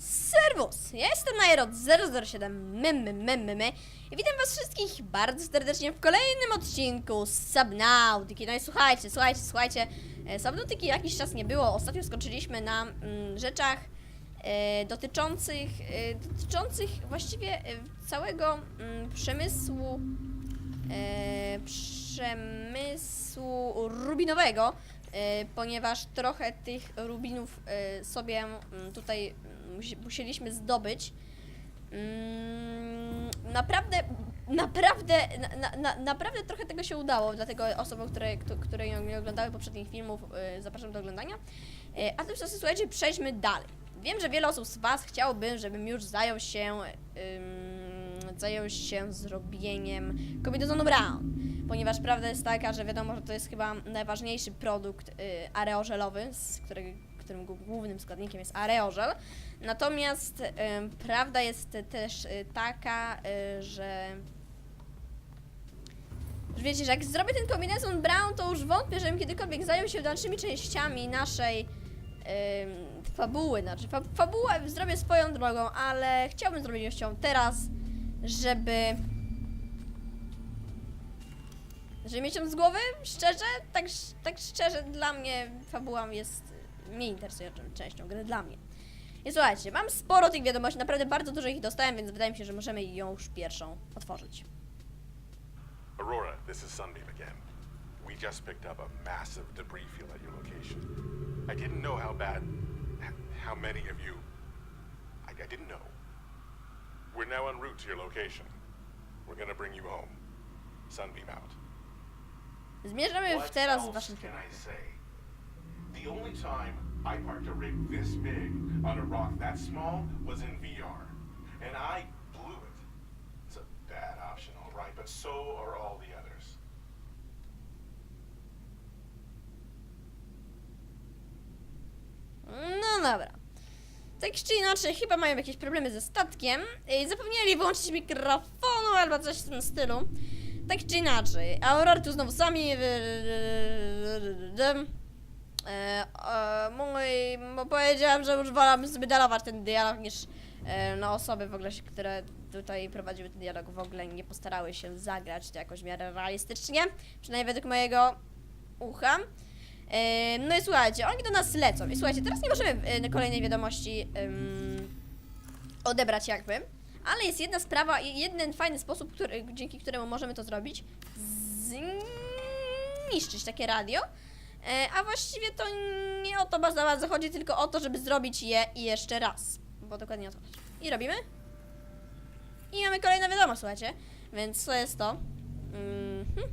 Serwus! Ja jestem Nairot 007 my, my, my, my, my. i witam was wszystkich bardzo serdecznie w kolejnym odcinku Subnautyki. No i słuchajcie, słuchajcie, słuchajcie, e, Subnautyki jakiś czas nie było, ostatnio skończyliśmy na mm, rzeczach e, dotyczących, e, dotyczących właściwie e, całego mm, przemysłu e, przemysłu rubinowego, e, ponieważ trochę tych rubinów sobie mm, tutaj mm, musieliśmy zdobyć. Mm, Naprawdę, naprawdę, na, na, na, naprawdę trochę tego się udało, dlatego osobom, które, które nie oglądały poprzednich filmów, e, zapraszam do oglądania. E, A tymczasem słuchajcie, przejdźmy dalej. Wiem, że wiele osób z Was chciałoby, żebym już zajął się, ym, zajął się zrobieniem kombinezonu Brown, ponieważ prawda jest taka, że wiadomo, że to jest chyba najważniejszy produkt y, areożelowy, z którego, którym głó- głównym składnikiem jest areożel. Natomiast prawda jest też y, taka, y, że wiecie, że jak zrobię ten kombinezon Brown, to już wątpię, żebym kiedykolwiek zajął się dalszymi częściami naszej fabuły. Znaczy, fa fabułę zrobię swoją drogą, ale chciałbym zrobić ją teraz, żeby... Żeby mieć ją z głowy, szczerze, tak, tak szczerze, dla mnie fabuła jest mniej interesującą częścią gry dla mnie. I słuchajcie, mam sporo tych wiadomości, naprawdę bardzo dużo ich dostałem, więc wydaje mi się, że możemy ją już pierwszą otworzyć. Aurora, this is Sunbeam again. We just picked up a massive debris field at your location. I didn't know how bad, how many of you. I, I didn't know. We're now en route to your location. We're gonna bring you home. Sunbeam out. Zmierzamy teraz w waszym say? The only time I parked a rig this big on a rock that small was in VR, and I blew it. It's a bad option, all right, but so are all the others. No dobra. Tak czy inaczej, chyba mają jakieś problemy ze statkiem. I zapomnieli wyłączyć mikrofonu albo coś w tym stylu. Tak czy inaczej, Aurora tu znowu sami. E, e, mój, bo powiedziałam, że już wolałabym sobie dalować ten dialog niż e, no, osoby w ogóle, które tutaj prowadziły ten dialog w ogóle nie postarały się zagrać to jakoś w miarę realistycznie, przynajmniej według mojego ucha. E, No i słuchajcie, oni do nas lecą. I słuchajcie, teraz nie możemy e, kolejnej wiadomości odebrać jakby, ale jest jedna sprawa i jeden fajny sposób, który, dzięki któremu możemy to zrobić. Zniszczyć takie radio. E, A właściwie to nie o to bardzo bardzo chodzi, tylko o to, żeby zrobić je i jeszcze raz. Bo dokładnie o to chodzi. I robimy. I mamy kolejną wiadomość, słuchajcie. Więc co jest to? Mhm.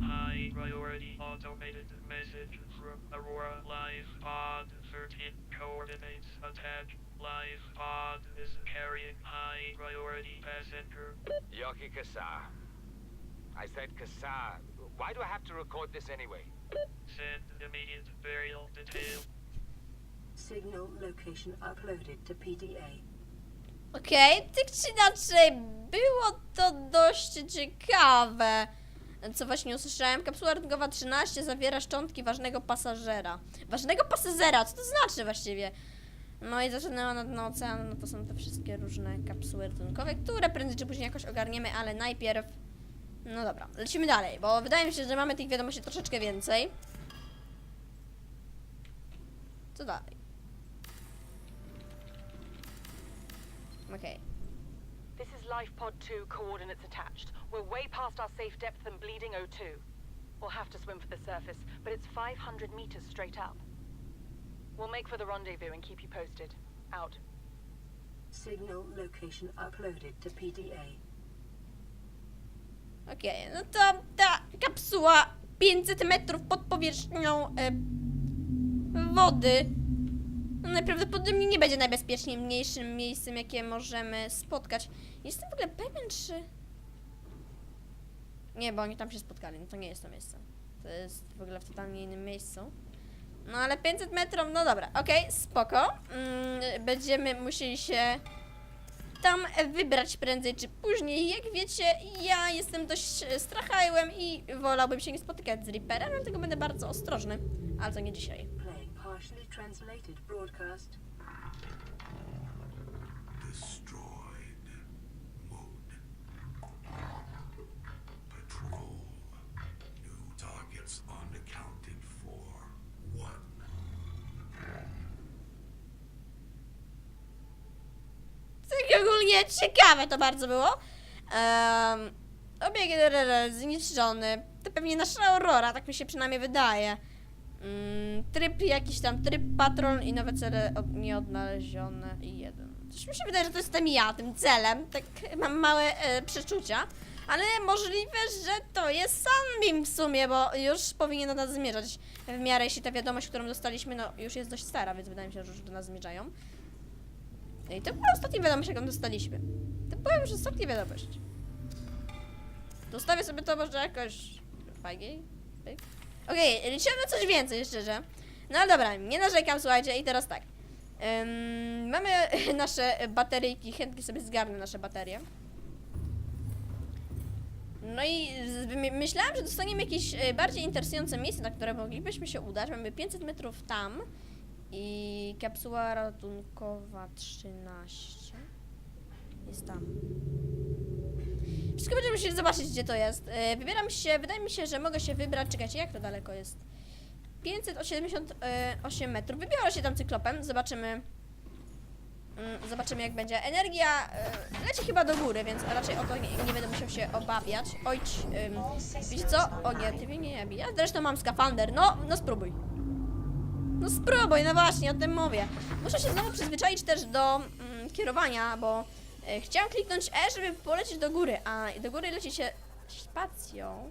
High priority automated message from Aurora Live Pod 13 coordinates attack. Live pod is carrying high priority passenger. Yoki Kasa. I said Kasa. Why do I have to record this anyway? Send immediate burial detail. Signal location uploaded to PDA. Okej, tak czy inaczej, było to dość ciekawe. Co właśnie usłyszałem? Kapsuła ratunkowa 13 zawiera szczątki ważnego pasażera. Ważnego pasażera, co to znaczy właściwie? No i zaczynała na dno oceanu, no to są te wszystkie różne kapsuły ratunkowe, które prędzej czy później jakoś ogarniemy, ale najpierw... No dobra, lecimy dalej, bo wydaje mi się, że mamy tych wiadomości troszeczkę więcej. Co dalej? Okej. This is Life Pod 2 coordinates attached. We're way past our safe depth and bleeding O2. We'll have to swim for the surface, but it's 500 meters straight up. We'll make for the rendezvous and keep you posted. Out. Signal location uploaded to PDA. Okej, no to ta kapsuła 500 metrów pod powierzchnią e, wody no najprawdopodobniej nie będzie najbezpieczniejszym miejscem, jakie możemy spotkać. Jestem w ogóle pewien, czy... Nie, bo oni tam się spotkali, no to nie jest to miejsce. To jest w ogóle w totalnie innym miejscu. No ale 500 metrów, no dobra, okej, spoko. Mm, będziemy musieli się tam wybrać prędzej czy później. Jak wiecie, ja jestem dość e, strachajłem i wolałbym się nie spotykać z Reaperem, dlatego będę bardzo ostrożny. Ale to nie dzisiaj. Playing partially translated broadcast. Takie ogólnie ciekawe to bardzo było. Um, obieg zniszczony. To pewnie nasza Aurora, tak mi się przynajmniej wydaje. Mm, tryb jakiś tam, tryb patrol i nowe cele od, nieodnalezione i jeden. Coś mi się wydaje, że to jestem ja tym celem. Tak mam małe e, przeczucia. Ale możliwe, że to jest Sunbeam w sumie, bo już powinien do nas zmierzać. W miarę, jeśli ta wiadomość, którą dostaliśmy, no już jest dość stara, więc wydaje mi się, że już do nas zmierzają. No i to była ostatnia wiadomość, jaką dostaliśmy. To była już ostatnia wiadomość. Zostawię sobie to może jakoś fajniej. Okej, liczyłem na coś więcej, szczerze. No ale dobra, nie narzekam, słuchajcie, i teraz tak. Ym, mamy nasze bateryjki, chętnie sobie zgarnę nasze baterie. No i myślałam, że dostaniemy jakieś e, bardziej interesujące miejsce, na które moglibyśmy się udać. Mamy 500 metrów tam i kapsuła ratunkowa 13 jest tam. Wszystko będziemy musieli zobaczyć, gdzie to jest. E, Wybieram się, wydaje mi się, że mogę się wybrać. Czekajcie, jak to daleko jest? 578 metrów. Wybiorę się tam cyklopem, zobaczymy. Mm, Zobaczymy jak będzie. Energia e, leci chyba do góry, więc raczej o to nie, nie będę musiał się obawiać. Ojć, ym, wiecie co? O nie, ty mnie nie bij. Ja zresztą mam skafander. No, no spróbuj. No spróbuj, no właśnie, o tym mówię. Muszę się znowu przyzwyczaić też do mm, kierowania, bo e, chciałam kliknąć E, żeby polecieć do góry, a do góry leci się spacją.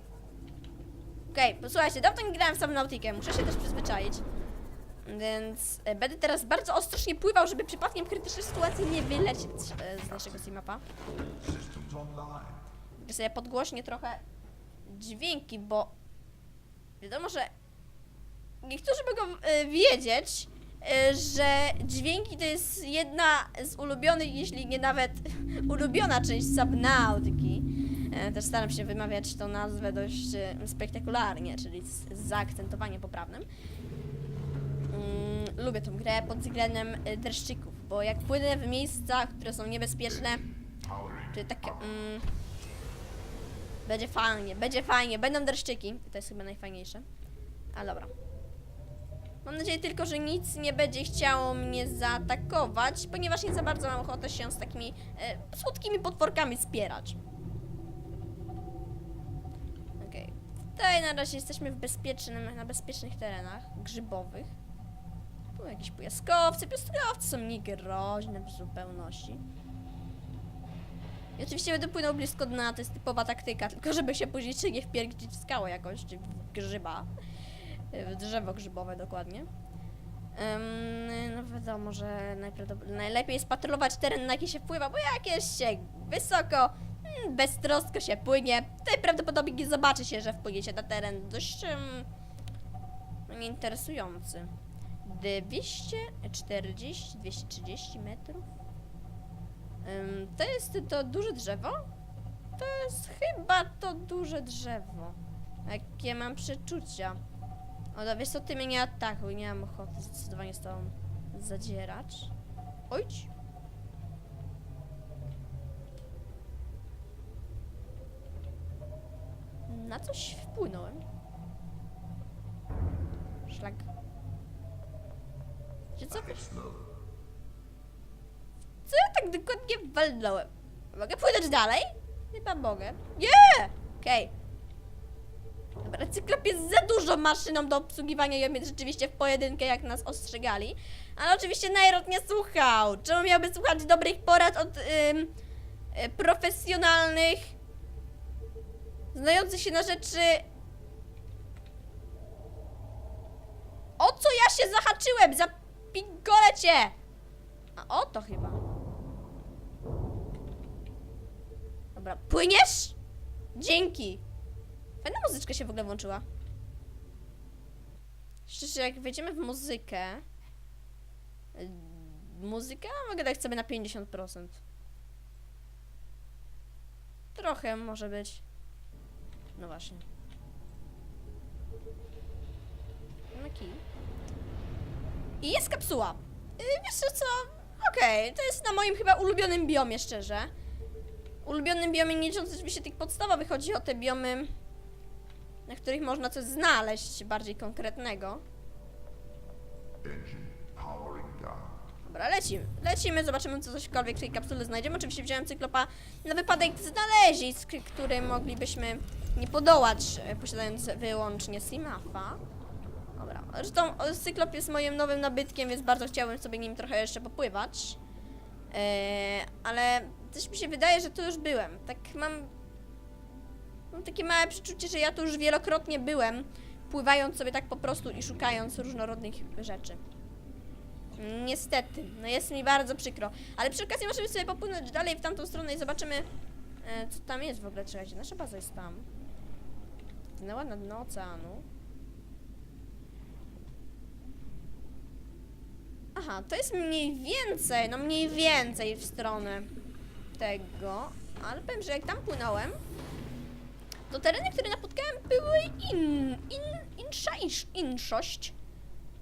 Okej, posłuchajcie, dawno nie grałem w Subnautikę, muszę się też przyzwyczaić. Więc e, będę teraz bardzo ostrożnie pływał, żeby przypadkiem w krytycznej sytuacji nie wylecieć e, z naszego. Ja sobie podgłośnię trochę dźwięki, bo wiadomo, że niektórzy mogą e, wiedzieć, e, że dźwięki to jest jedna z ulubionych, jeśli nie nawet ulubiona część Subnautyki. E, Też staram się wymawiać tą nazwę dość spektakularnie, czyli z, z zaakcentowaniem poprawnym. Mm, lubię tą grę pod względem dreszczyków, bo jak płynę w miejscach, które są niebezpieczne, czyli takie... Mm, będzie fajnie, będzie fajnie, będą dreszczyki. To jest chyba najfajniejsze. A dobra. Mam nadzieję tylko, że nic nie będzie chciało mnie zaatakować, ponieważ nie za bardzo mam ochotę się z takimi e, słodkimi potworkami spierać. Okej. Tutaj na razie jesteśmy w bezpiecznym, na bezpiecznych terenach grzybowych. Tu jakieś piaskowce, piaskowce są niegroźne w zupełności. I oczywiście będę płynął blisko dna, to jest typowa taktyka, tylko żeby się później czy nie wpierdzić w skałę jakoś, czy w grzyba. W drzewo grzybowe dokładnie. No wiadomo, że najlepiej jest patrolować teren, na jaki się wpływa, bo jak jest się wysoko, mm, beztrosko się płynie, tutaj prawdopodobnie nie zobaczy się, że wpłyniecie na teren dość no, nieinteresujący. 240, 230 metrów. Ym, to jest to duże drzewo? To jest chyba to duże drzewo. Jakie mam przeczucia. O, no wiesz co, ty mnie nie atakuj, nie mam ochoty zdecydowanie z tobą zadzierać. Ojć. Na coś wpłynąłem. Szlak. Czy co? Co ja tak dokładnie walnąłem? Mogę płynąć dalej? Chyba mogę. Nie! Okej. Dobra, cyklop jest za dużo maszyną do obsługiwania i umieć rzeczywiście w pojedynkę, jak nas ostrzegali. Ale oczywiście Nairot nie słuchał. Czemu miałby słuchać dobrych porad od ym, y, profesjonalnych, znających się na rzeczy... O co ja się zahaczyłem? Za pingole cię! A o to chyba. Dobra, płyniesz? Dzięki. Fajna muzyczka się w ogóle włączyła. Szczerze, jak wejdziemy w muzykę... y, Muzykę? Mogę dać sobie na 50%. Trochę może być. No właśnie. No kij. I jest kapsuła. Yy, wiesz co? Okej, to jest na moim chyba ulubionym biomie, szczerze. Ulubionym biomie, nie licząc oczywiście tych podstawowych, chodzi o te biomy, na których można coś znaleźć bardziej konkretnego. Dobra, lecimy. Lecimy, zobaczymy, co cośkolwiek w tej kapsule znajdziemy. Oczywiście wziąłem cyklopa na wypadek znalezisk, którym moglibyśmy nie podołać, e, posiadając wyłącznie Simafa. Dobra, zresztą o, cyklop jest moim nowym nabytkiem, więc bardzo chciałbym sobie nim trochę jeszcze popływać. Eee, ale też mi się wydaje, że tu już byłem. Tak mam. Mam takie małe przeczucie, że ja tu już wielokrotnie byłem, pływając sobie tak po prostu i szukając różnorodnych rzeczy. Niestety, no jest mi bardzo przykro. Ale przy okazji możemy sobie popłynąć dalej w tamtą stronę i zobaczymy, e, co tam jest w ogóle. Czekajcie, nasza baza jest tam. Zginęła na dno oceanu. Aha, to jest mniej więcej, no mniej więcej w stronę tego. Ale powiem, że jak tam płynąłem, to tereny, które napotkałem, były in, in, insza, insz, inszość.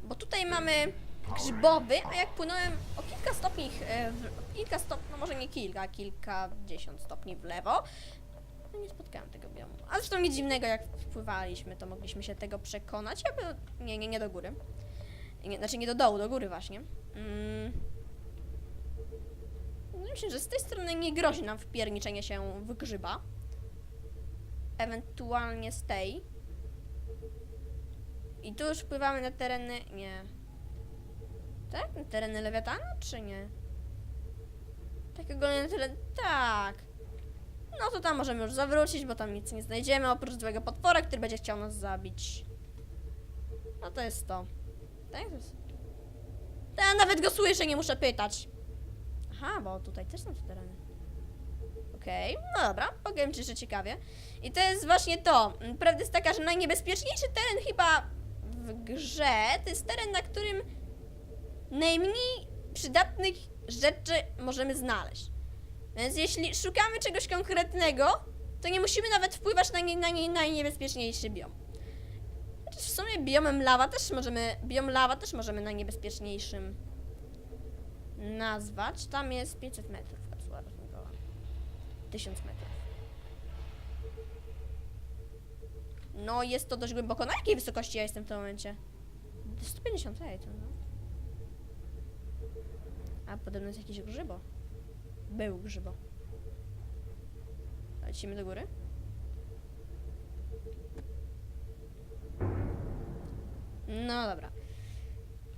Bo tutaj mamy grzybowy, a jak płynąłem o kilka stopni, e, kilka stopni, no może nie kilka, kilkadziesiąt stopni w lewo, no nie spotkałem tego biomu. A zresztą nic dziwnego, jak wpływaliśmy, to mogliśmy się tego przekonać, jakby, nie, nie, nie do góry. Nie, znaczy nie do dołu, do góry właśnie. Mm. No Myślę, że z tej strony nie grozi nam wpierniczenie się w grzyba. Ewentualnie z tej. I tu już wpływamy na tereny... Nie. Tak? Na tereny Lewiatana, czy nie? Takiego na teren... Tak. No to tam możemy już zawrócić, bo tam nic nie znajdziemy, oprócz złego potwora, który będzie chciał nas zabić. No to jest to. Tak? Ja nawet go słyszę, nie muszę pytać. Aha, bo tutaj też są te tereny. Okej, no dobra, powiem ci, że ciekawie. I to jest właśnie to. Prawda jest taka, że najniebezpieczniejszy teren chyba w grze to jest teren, na którym najmniej przydatnych rzeczy możemy znaleźć. Więc jeśli szukamy czegoś konkretnego, to nie musimy nawet wpływać na, nie, na nie, najniebezpieczniejszy biom. Chociaż w sumie biomem lawa też możemy, biom lawa też możemy najniebezpieczniejszym nazwać. Tam jest 500 metrów. 1000 metrów. No, jest to dość głęboko. Na jakiej wysokości ja jestem w tym momencie? 150, ej, to no. A podobno jest jakiś grzybo. Był grzybo. Lecimy do góry? No dobra.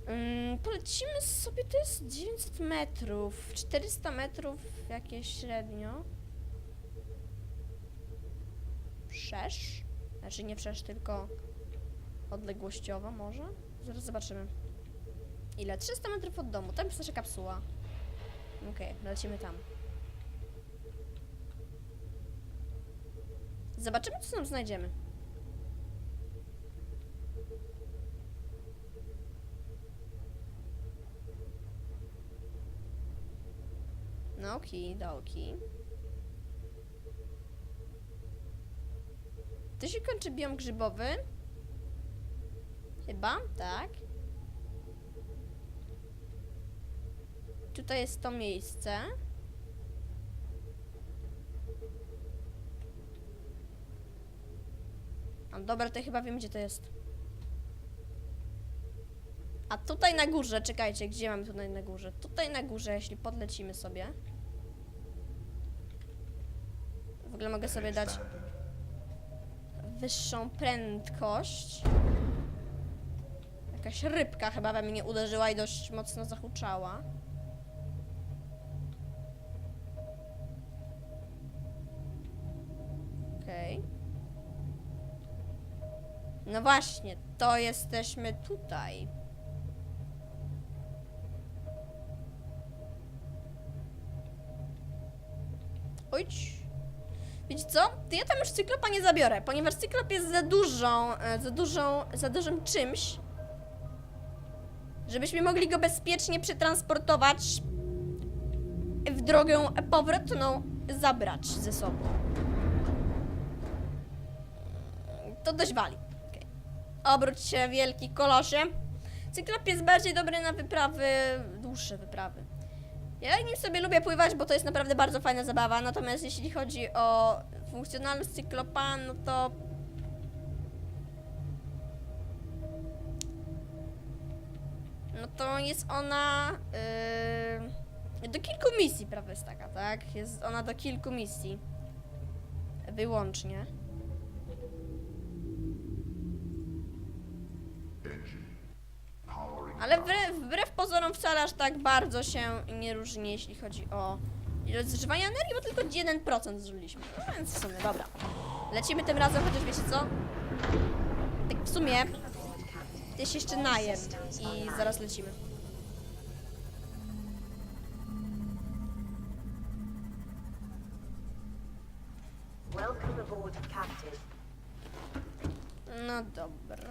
Ym, polecimy sobie, to jest 900 metrów, 400 metrów jakieś średnio. Wszerz? Znaczy nie wszerz, tylko odległościowo może? Zaraz zobaczymy. Ile? 300 metrów od domu, tam jest nasza kapsuła. Okej, lecimy tam. Zobaczymy, co tam znajdziemy. No okidoki. To się kończy biom grzybowy? Chyba, tak. Tutaj jest to miejsce. A dobra, to chyba wiem, gdzie to jest. A tutaj na górze, czekajcie, gdzie mamy tutaj na górze? Tutaj na górze, jeśli podlecimy sobie. W ogóle mogę sobie dać wyższą prędkość. Jakaś rybka chyba we mnie uderzyła i dość mocno zahuczała. Okej. No właśnie, to jesteśmy tutaj. Ojcz. Wiecie co? To ja tam już cyklopa nie zabiorę, ponieważ cyklop jest za dużą, e, za dużą, za dużym czymś, żebyśmy mogli go bezpiecznie przetransportować w drogę powrotną, zabrać ze sobą. To dość wali. Okej. Obróć się, wielki kolosie. Cyklop jest bardziej dobry na wyprawy, dłuższe wyprawy. Ja nim sobie lubię pływać, bo to jest naprawdę bardzo fajna zabawa, natomiast jeśli chodzi o funkcjonalność cyklopa, no to... No to jest ona... Yy... Do kilku misji, prawda jest taka, tak? Jest ona do kilku misji. Wyłącznie. Ale wbrew, wbrew pozorom wcale aż tak bardzo się nie różni, jeśli chodzi o ilość zużywania energii, bo tylko 1% zużyliśmy. No więc w sumie, dobra. Lecimy tym razem, chociaż wiecie co? Tak w sumie, ja się jeszcze najem i zaraz lecimy. No dobra.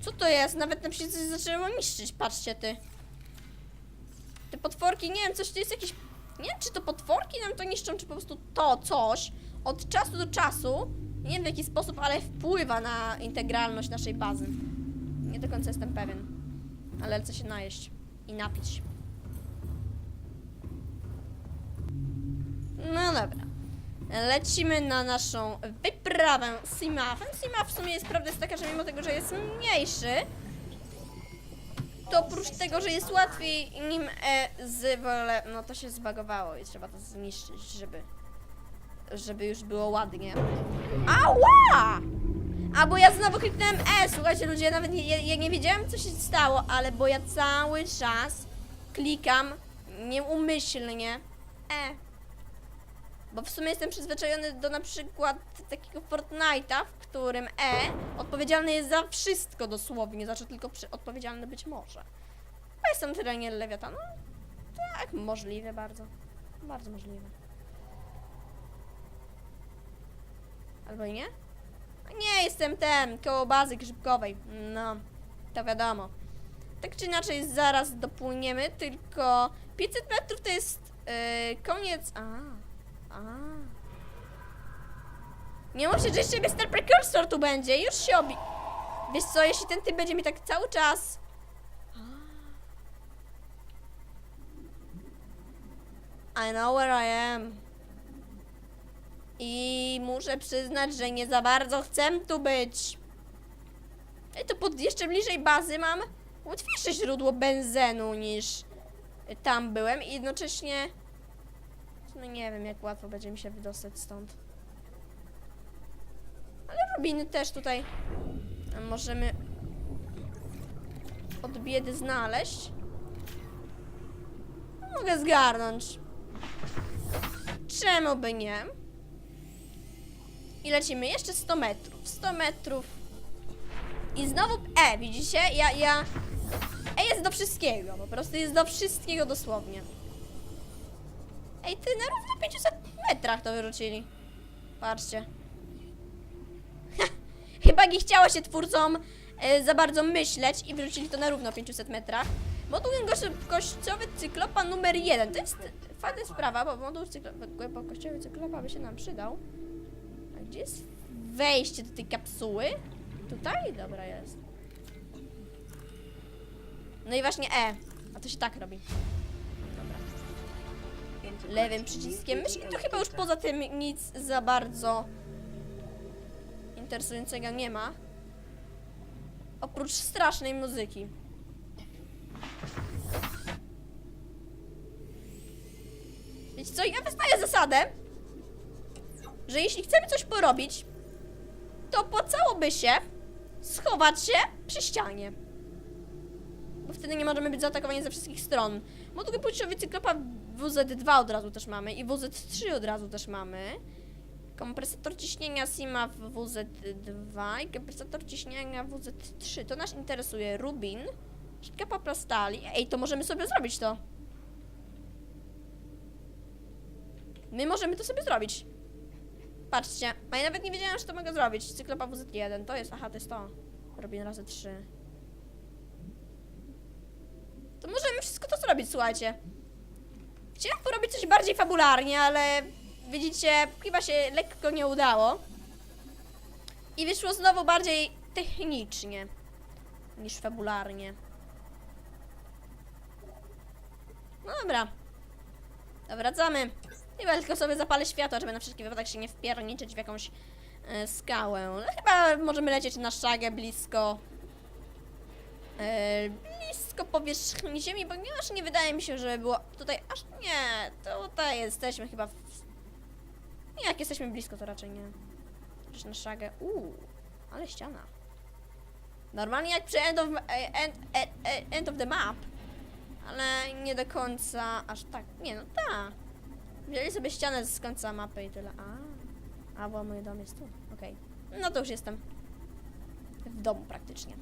Co to jest? Nawet na przykład coś zaczęło niszczyć, patrzcie ty. Te potworki, nie wiem, coś to jest jakiś... Nie wiem, czy to potworki nam to niszczą, czy po prostu to coś od czasu do czasu, nie wiem w jaki sposób, ale wpływa na integralność naszej bazy. Nie do końca jestem pewien. Ale chcę się najeść i napić. Lecimy na naszą wyprawę Simafem. Simaf w sumie jest prawda jest taka, że mimo tego, że jest mniejszy, to oprócz tego, że jest łatwiej nim e, z wolę, no to się zbagowało i trzeba to zniszczyć, żeby żeby już było ładnie. Ała! A bo ja znowu kliknąłem E, słuchajcie ludzie, ja nawet nie, ja nie wiedziałem co się stało, ale bo ja cały czas klikam nieumyślnie E. Bo w sumie jestem przyzwyczajony do na przykład takiego Fortnite'a, w którym E odpowiedzialny jest za wszystko dosłownie, znaczy tylko przy, odpowiedzialny być może. A jestem w terenie Lewiatanu? Tak, możliwe bardzo. Bardzo możliwe. Albo i nie? Nie, jestem ten, koło bazy grzybkowej. No, to wiadomo. Tak czy inaczej zaraz dopłyniemy, tylko 500 metrów to jest yy, koniec... A, a. Nie mów się, że jeszcze Mr. Precursor tu będzie, już się obi... Wiesz co, jeśli ten typ będzie mi tak cały czas... I know where I am. I muszę przyznać, że nie za bardzo chcę tu być. I to pod jeszcze bliżej bazy mam łatwiejsze źródło benzenu niż tam byłem i jednocześnie no nie wiem jak łatwo będzie mi się wydostać stąd. Ale rubiny też tutaj możemy od biedy znaleźć. Mogę zgarnąć. Czemu by nie? I lecimy jeszcze 100 metrów. 100 metrów. I znowu E, widzicie? Ja, ja... E jest do wszystkiego, po prostu jest do wszystkiego dosłownie. Ej, ty na równo 500 metrach to wyrzucili. Patrzcie. Chyba nie chciało się twórcom e, za bardzo myśleć i wyrzucili to na równo 500 metrach. Moduł głębokościowy cyklopa numer 1. To jest fajna sprawa, bo moduł głębokościowy cyklopa by się nam przydał. A gdzie jest wejście do tej kapsuły? Tutaj? Dobra, jest. No i właśnie E. A to się tak robi. Lewym przyciskiem myszki to chyba już poza tym nic za bardzo interesującego nie ma. Oprócz strasznej muzyki. Wiecie co, ja wyznaję zasadę, że jeśli chcemy coś porobić, to opłacałoby się schować się przy ścianie. Bo wtedy nie możemy być zaatakowani ze wszystkich stron. Moduł płciowy cyklopa WZ2 od razu też mamy i WZ3 od razu też mamy. Kompresator ciśnienia SIMA w WZ2 i kompresator ciśnienia WZ3. To nas interesuje Rubin, kapa plastali. Ej, to możemy sobie zrobić to. My możemy to sobie zrobić. Patrzcie, a ja nawet nie wiedziałam, że to mogę zrobić. Cyklopa WZ1, to jest, aha, to jest to. Robin razy 3. To możemy wszystko to zrobić, słuchajcie. Chciałam porobić coś bardziej fabularnie, ale widzicie, chyba się lekko nie udało. I wyszło znowu bardziej technicznie niż fabularnie. No dobra. Wracamy. Chyba tylko sobie zapalę światło, żeby na wszelki wypadek się nie wpierniczyć w jakąś e, skałę. No, chyba możemy lecieć na szagę blisko. E, blisko blisko powierzchni Ziemi, ponieważ nie wydaje mi się, żeby było tutaj aż nie, tutaj jesteśmy chyba w... Jak jesteśmy blisko, to raczej nie. Przecież na szagę, uuu, ale ściana. Normalnie jak przy end of, e, end, e, e, end of the map, ale nie do końca aż tak, nie no tak. Wzięli sobie ścianę z końca mapy i tyle, a, a bo mój dom jest tu, okej. No to już jestem w domu praktycznie.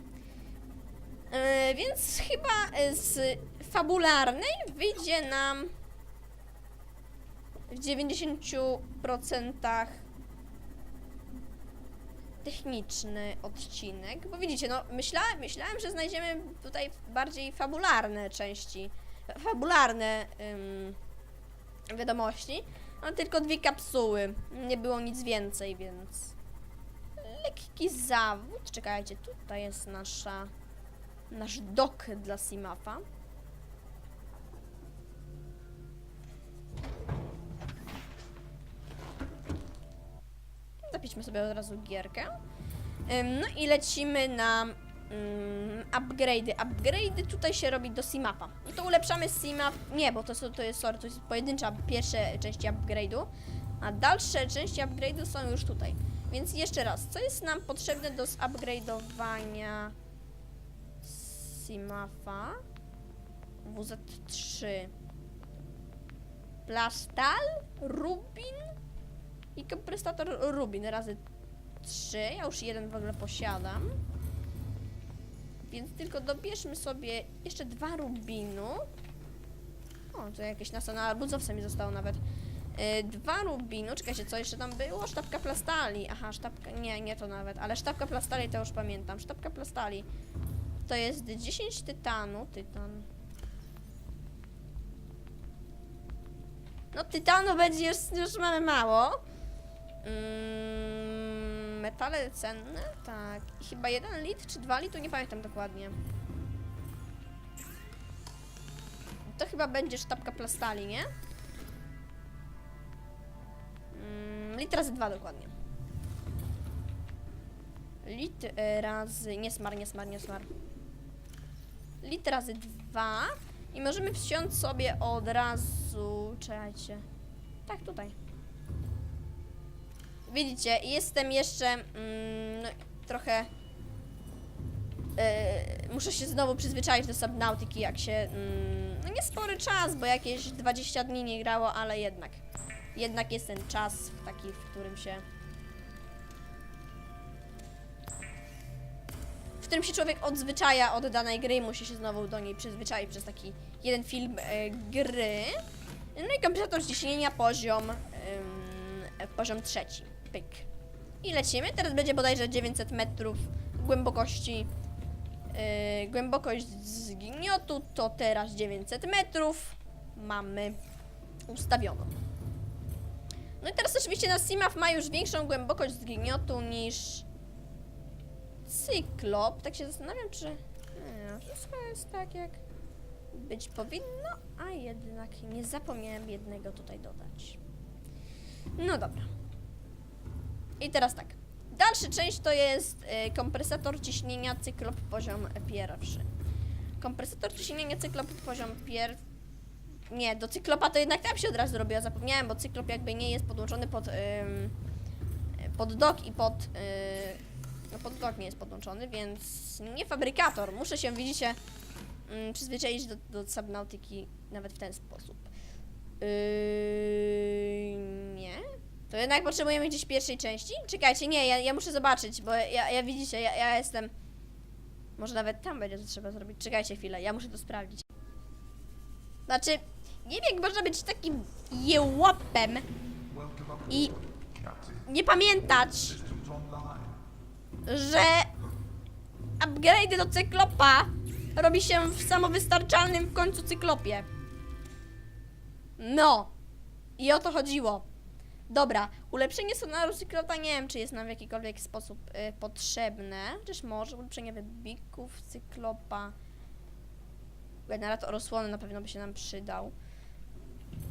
E, więc chyba z fabularnej wyjdzie nam w 90% techniczny odcinek, bo widzicie, no myślałem, myślałem, że znajdziemy tutaj bardziej fabularne części, fabularne ym, wiadomości, ale tylko dwie kapsuły, nie było nic więcej, więc lekki zawód, czekajcie, tutaj jest nasza nasz dok dla Simafa. Zapiszmy sobie od razu gierkę. No i lecimy na mm, upgrade'y. Upgrade'y tutaj się robi do Simafa. No to ulepszamy Simaf. Nie, bo to, to jest, sorry, to jest pojedyncza pierwsze części upgrade'u. A dalsze części upgrade'u są już tutaj. Więc jeszcze raz, co jest nam potrzebne do zupgrade'owania Simafa? WZ3 Plastal, Rubin i kompresator Rubin razy 3. Ja już jeden w ogóle posiadam. Więc tylko dobierzmy sobie jeszcze dwa Rubinu. O, to jakieś nasa na arbuzowce mi zostało nawet. Yy, dwa Rubinu, czekajcie, co jeszcze tam było? Sztabka plastali. Aha, sztabka, nie, nie to nawet, ale sztabka plastali to już pamiętam. Sztabka plastali. To jest 10 tytanu, tytan. No tytanu będzie już, już mamy mało. Mm, metale cenne? Tak. Chyba 1 lit czy 2 litry? Nie pamiętam dokładnie. To chyba będzie sztabka plastali, nie? Mm, lit razy 2 dokładnie. Lit e, razy... Nie smar, nie smar, nie smar. Lit razy 2 i możemy wsiąść sobie od razu... Czekajcie. Tak, tutaj. Widzicie, jestem jeszcze mm, no, trochę... e, muszę się znowu przyzwyczaić do Subnautiki, jak się... Mm, no nie spory czas, bo jakieś 20 dni nie grało, ale jednak. Jednak jest ten czas taki, w którym się... którym się człowiek odzwyczaja od danej gry i musi się znowu do niej przyzwyczaić przez taki jeden film e, gry. No i komputer ciśnienia poziom, ym, poziom trzeci. Pyk. I lecimy. Teraz będzie bodajże 900 metrów głębokości. Yy, głębokość zgniotu to teraz 900 metrów. Mamy ustawioną. No i teraz oczywiście na Simaf ma już większą głębokość zgniotu niż Cyklop. Tak się zastanawiam, czy nie, wszystko jest tak jak być powinno, a jednak nie zapomniałem jednego tutaj dodać. No dobra. I teraz tak. Dalsza część to jest y, kompresator ciśnienia cyklop poziom pierwszy. Kompresator ciśnienia cyklop poziom pierwszy. Nie, do cyklopa to jednak tam się od razu robiła, zapomniałem, bo cyklop jakby nie jest podłączony pod, pod dok i pod. Yy, no pod dok nie jest podłączony, więc nie fabrykator. Muszę się, widzicie, ym, przyzwyczaić do, do subnautyki nawet w ten sposób. Yy, nie? To jednak potrzebujemy gdzieś pierwszej części? Czekajcie, nie, ja, ja muszę zobaczyć, bo ja, ja widzicie, ja, ja jestem... Może nawet tam będzie to trzeba zrobić. Czekajcie chwilę, ja muszę to sprawdzić. Znaczy, nie wiem jak można być takim jełopem i nie pamiętać, że upgrade do cyklopa robi się w samowystarczalnym w końcu cyklopie. No. I o to chodziło. Dobra, ulepszenie sonaru cyklota nie wiem, czy jest nam w jakikolwiek sposób y, potrzebne. Chociaż może ulepszenie wybików cyklopa. Generator osłony na pewno by się nam przydał.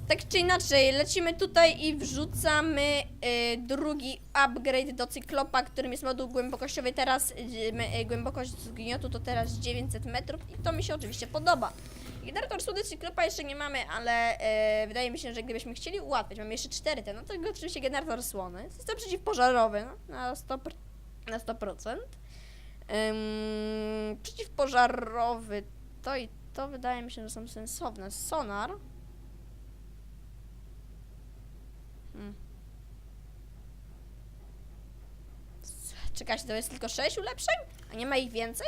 Tak czy inaczej, lecimy tutaj i wrzucamy y, drugi upgrade do cyklopa, którym jest moduł głębokościowy. Teraz y, y, głębokość zgniotu to teraz 900 metrów i to mi się oczywiście podoba. Generator słudy cyklopa jeszcze nie mamy, ale y, wydaje mi się, że gdybyśmy chcieli ułatwiać, mamy jeszcze 4 te, no to oczywiście generator słony. System przeciwpożarowy no, na 100%. Na 100%. Ym, przeciwpożarowy to i to wydaje mi się, że są sensowne. Sonar. S- Czekajcie, to jest tylko 6 ulepszeń? A nie ma ich więcej?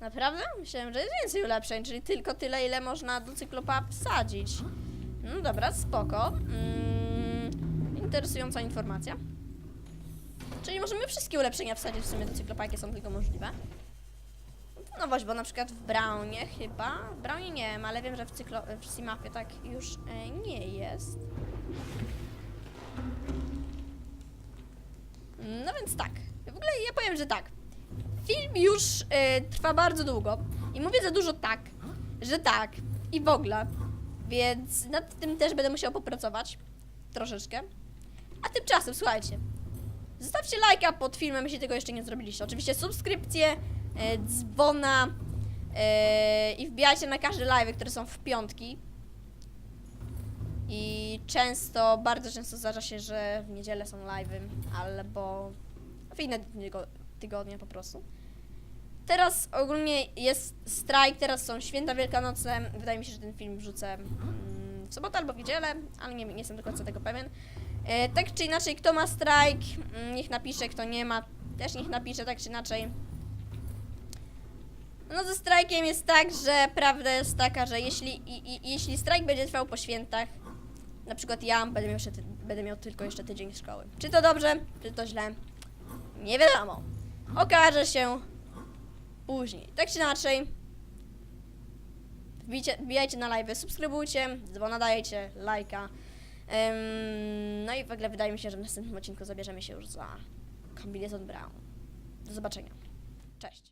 Naprawdę? Myślałem, że jest więcej ulepszeń, czyli tylko tyle, ile można do cyklopa wsadzić. No dobra, spoko. Mm, interesująca informacja. Czyli możemy wszystkie ulepszenia wsadzić w sumie do cyklopa, jakie są tylko możliwe. No właśnie, bo na przykład w Brownie chyba, w Brownie nie wiem, ale wiem, że w, cyklo, w Simafie tak już e, nie jest. No więc tak, w ogóle ja powiem, że tak. Film już e, trwa bardzo długo i mówię za dużo tak, że tak i w ogóle, więc nad tym też będę musiał popracować troszeczkę. A tymczasem, słuchajcie, Zostawcie lajka pod filmem, jeśli tego jeszcze nie zrobiliście. Oczywiście subskrypcję, dzwona e, i wbijajcie na każde live, które są w piątki. I często, bardzo często zdarza się, że w niedzielę są live'y, albo w inne dni tygo- tygodnie po prostu. Teraz ogólnie jest strajk, teraz są święta wielkanocne. Wydaje mi się, że ten film wrzucę mm, w sobotę albo w niedzielę, ale nie, nie jestem do końca tego pewien. E, tak czy inaczej, kto ma strajk, mm, niech napisze, kto nie ma, też niech napisze, tak czy inaczej. No ze strajkiem jest tak, że prawda jest taka, że jeśli, i, i, jeśli strajk będzie trwał po świętach, na przykład ja będę miał, jeszcze będę miał tylko jeszcze tydzień szkoły. Czy to dobrze, czy to źle? Nie wiadomo. Okaże się później. Tak czy inaczej, wbijcie, wbijajcie na live, subskrybujcie, dzwona dajcie, lajka. Ym, no i w ogóle wydaje mi się, że w następnym odcinku zabierzemy się już za kombinezon Brown. Do zobaczenia. Cześć.